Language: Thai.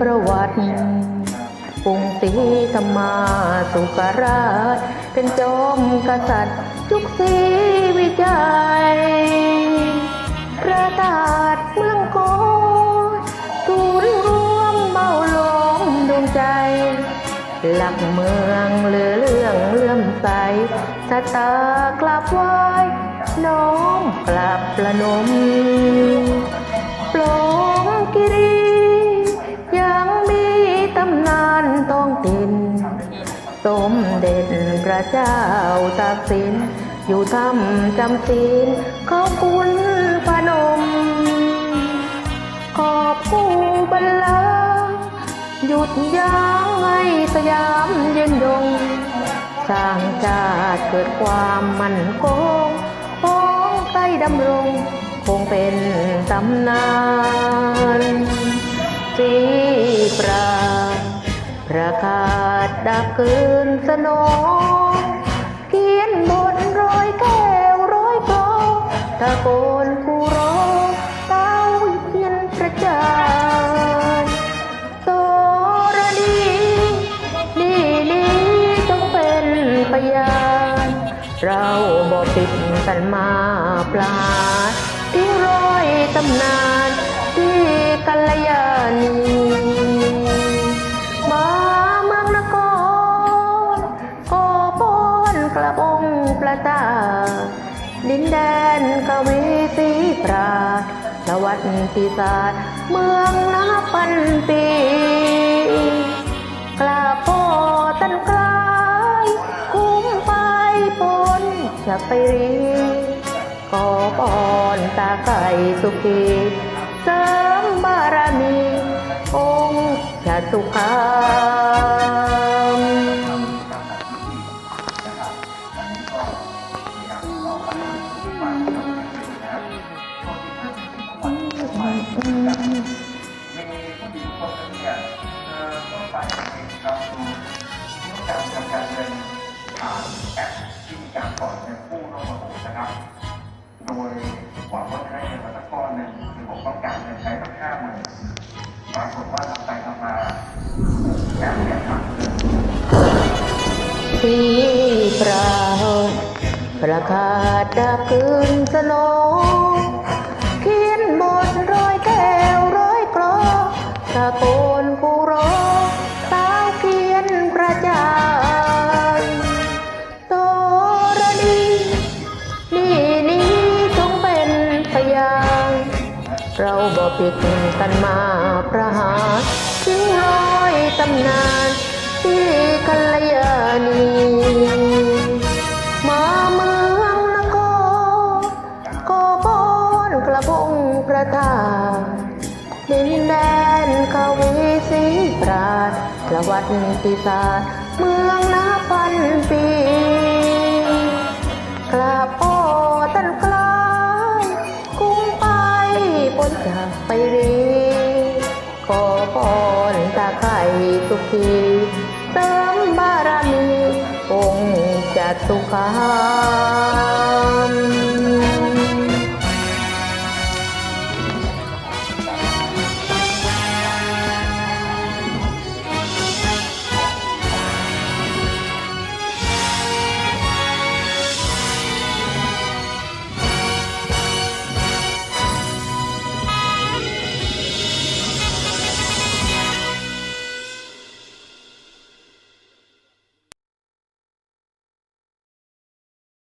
ประวัติกรุงศรีธรรมาสุกราช เป็นจอมกษัตริย์ยุคศรีวิจัยประกาศเมืองโกศูนย์รวมเมาลมดวงใจ หลักเมืองเลือเรื่องเลื่อมใสสตากลับไหว้น้อมกลับประนมปลงกิรี สมเด็จพระเจ้าตากสิน อยู่ทำจำศีลเขาคุณพนม ขอบคู่บัลลาหยุดยั้งให้สยามเย็นยง สร้างชาติเกิดความมั่นคงของไต้ดำรง คงเป็นตำนานสีปราประกา ดับคืนสนองเขียนบนรอยแก้วร้อยกลองตะโกนคูร้องเต้าเพียนประจานโสรดีดีดีจงเป็นพยาน เราบ่ปิดกันมาปลาดที่ร้อยตำนานที่กัลยาณี นแดนกวีสีปราดประวัติศาสตร์เมืองนับพันปี กลาพ่อตันกลายคุ้มไปปนจะไปรีขอปอนตาไก่สุขีเสริมบารมี องค์จะสุขา การทำการเงินผ่านแอปที่มีการปล่อยเงินกู้นอกระบบนะครับ โดยหวังว่าจะได้เงินมาสักก้อนหนึ่งคือผมต้องการเงินใช้สักห้าหมื่นปรากฏว่าทำไปทำมาแอปเนี่ยขาดเงินสีปราดประกาศดับคืนสนองเขียนบทร้อยแก้วร้อยกรอตะโกน เราบ่ปิดกันมาประหารทิ้งร้อยตำนานที่กัลยาณีมาเมืองนครก็บอนกระพงประทาดินแดนกวีสีปราดประวัติศาสตร์เมืองนับพันปีกราบ นจากไปรีขอพรตาไข่สุขีเสริมบารมีองค์จะสุขา